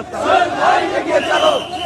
তার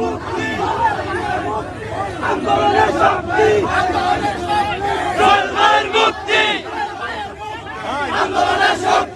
মুক্তি আন্দোলনের শক্তি আন্দোলনের শক্তি আন্দোলনের শক্তি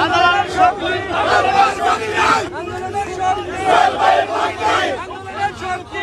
আন্দোলনের শক্তি আন্দোলনের শক্তি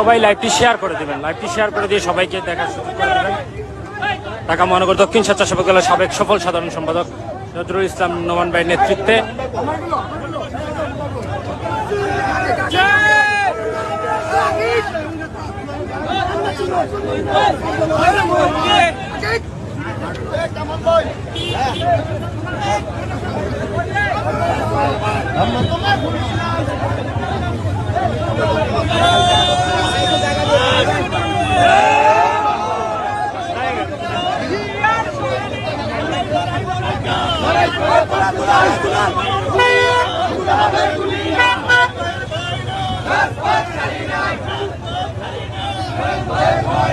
সবাই লাইভটি শেয়ার করে দেবেন। লাইভটি শেয়ার করে দিয়ে সবাইকে দেখা ঢাকা মহানগর দক্ষিণ স্বেচ্ছাসেবক দলের সাবেক সফল সাধারণ সম্পাদক নজরুল ইসলাম নোমান ভাইয়ের নেতৃত্বে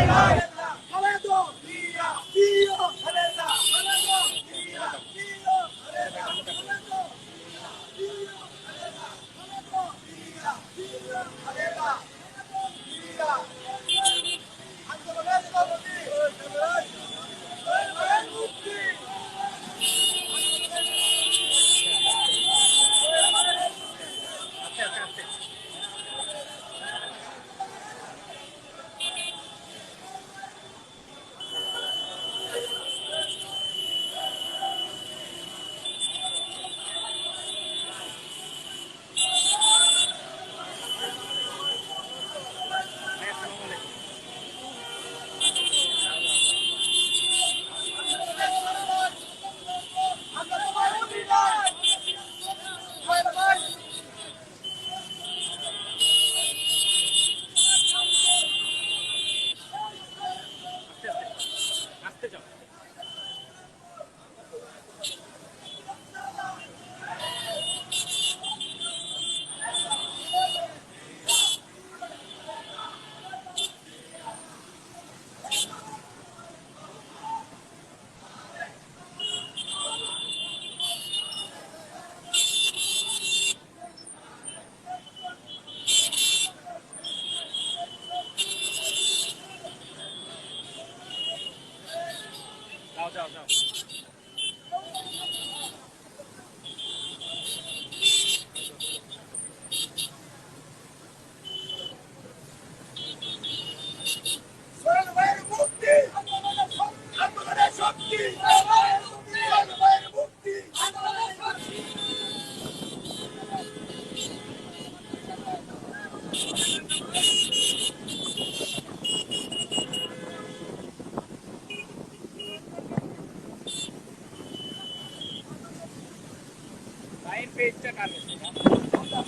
Bye. पेजचं काम आहे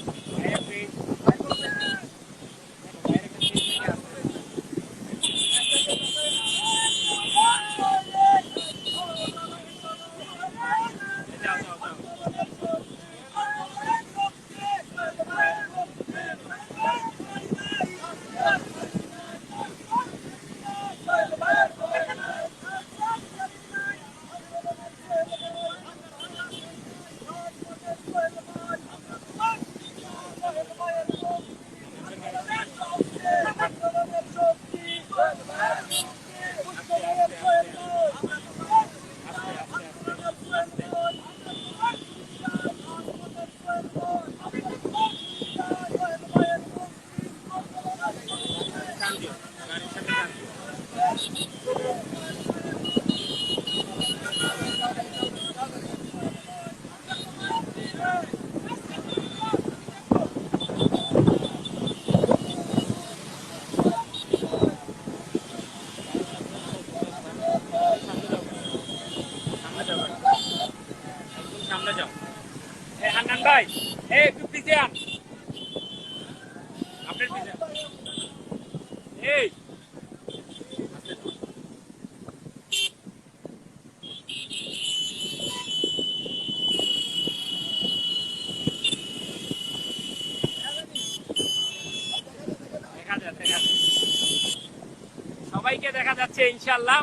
সবাইকে দেখা যাচ্ছে ইনশাল্লাহ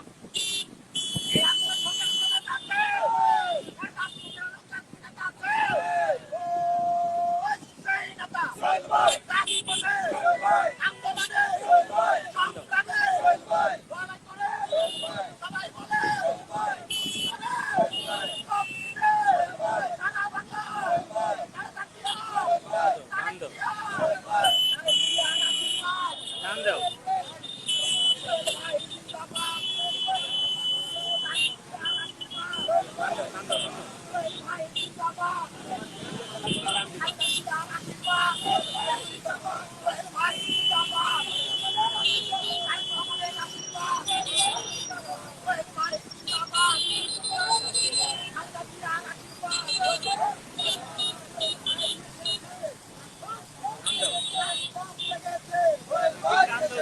সোহেল ভাই সোহেল ভাই আন্দোলনে সোহেল ভাই সংগ্রামে সোহেল ভাই লড়াই করে সোহেল ভাই সবাই বলে সোহেল ভাই সোহেল ভাই সারা বাংলা সোহেল ভাই সারা জাতীয় সোহেল ভাই টান দাও সোহেল ভাই টান দাও টান দাও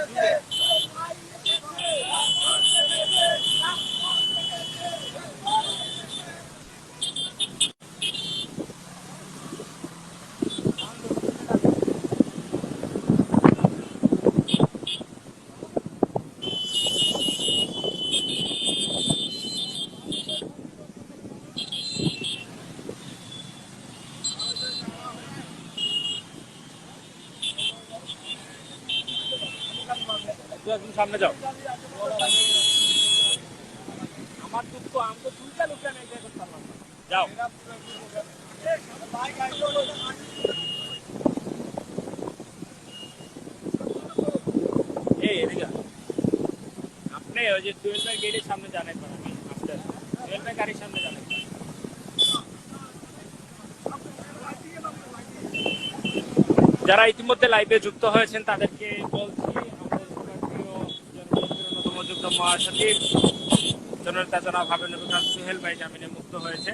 জুড়ে একটু একদম সামনে যাও। আমার দুঃখ দুইটা পারলাম যাও। এই এদিকে আপনি ওই যে টুয়েলভ গেটের সামনে জানেন না আমি আস্তে আস্তে গাড়ির সামনে যারা ইতিমধ্যে লাইভে যুক্ত হয়েছেন তাদেরকে মহাসচিব জননেতা জনাব খান সুহেল ভাই জামিনে মুক্ত হয়েছে।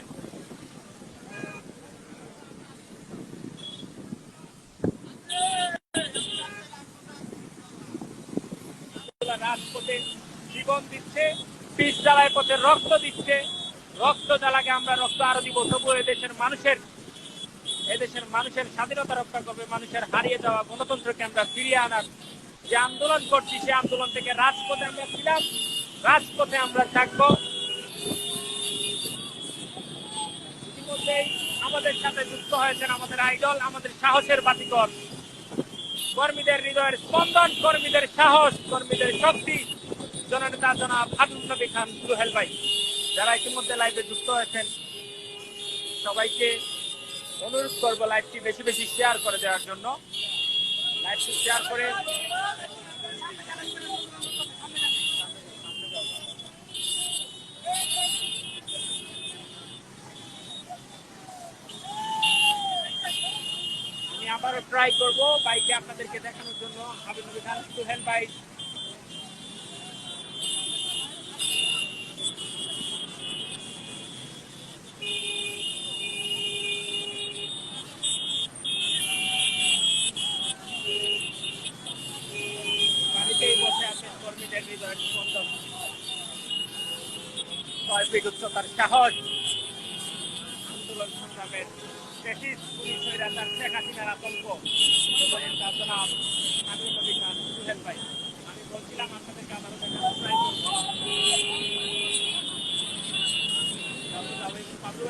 জীবন দিচ্ছে পিস পথে রক্ত দিচ্ছে। রক্ত জ্বালাকে আমরা রক্ত আরও দিব। এদেশের মানুষের এদেশের মানুষের স্বাধীনতা রক্ষা করবে, মানুষের হারিয়ে যাওয়া গণতন্ত্রকে আমরা ফিরিয়ে আনার যে আন্দোলন করছি সে আন্দোলন থেকে রাজপথে আমরা ছিলাম, রাজপথে আমরা থাকব। ইতিমধ্যেই আমাদের সাথে যুক্ত হয়েছেন আমাদের আইডল, আমাদের সাহসের বাতিকর। কর্মীদের হৃদয়ের স্পন্দন, কর্মীদের সাহস, কর্মীদের শক্তি। জননেতা জনাব হাবিব নবী খান সুহেল ভাই, যারা ইতিমধ্যে লাইভে যুক্ত হয়েছেন, সবাইকে অনুরোধ করব লাইভটি বেশি বেশি শেয়ার করে দেওয়ার জন্য। করে। আবারও ট্রাই করব বাইকে আপনাদেরকে দেখানোর জন্য। আবেদন সুহেল বাইক বীরত্ব সাহস। আন্দোলন সংগ্রামের ব্রিটিশ পুলিশ হইরা তার নাম আমি কবি খান সুহেল আমি বলছিলাম আপনাদেরকে আবারও দেখা পাবলু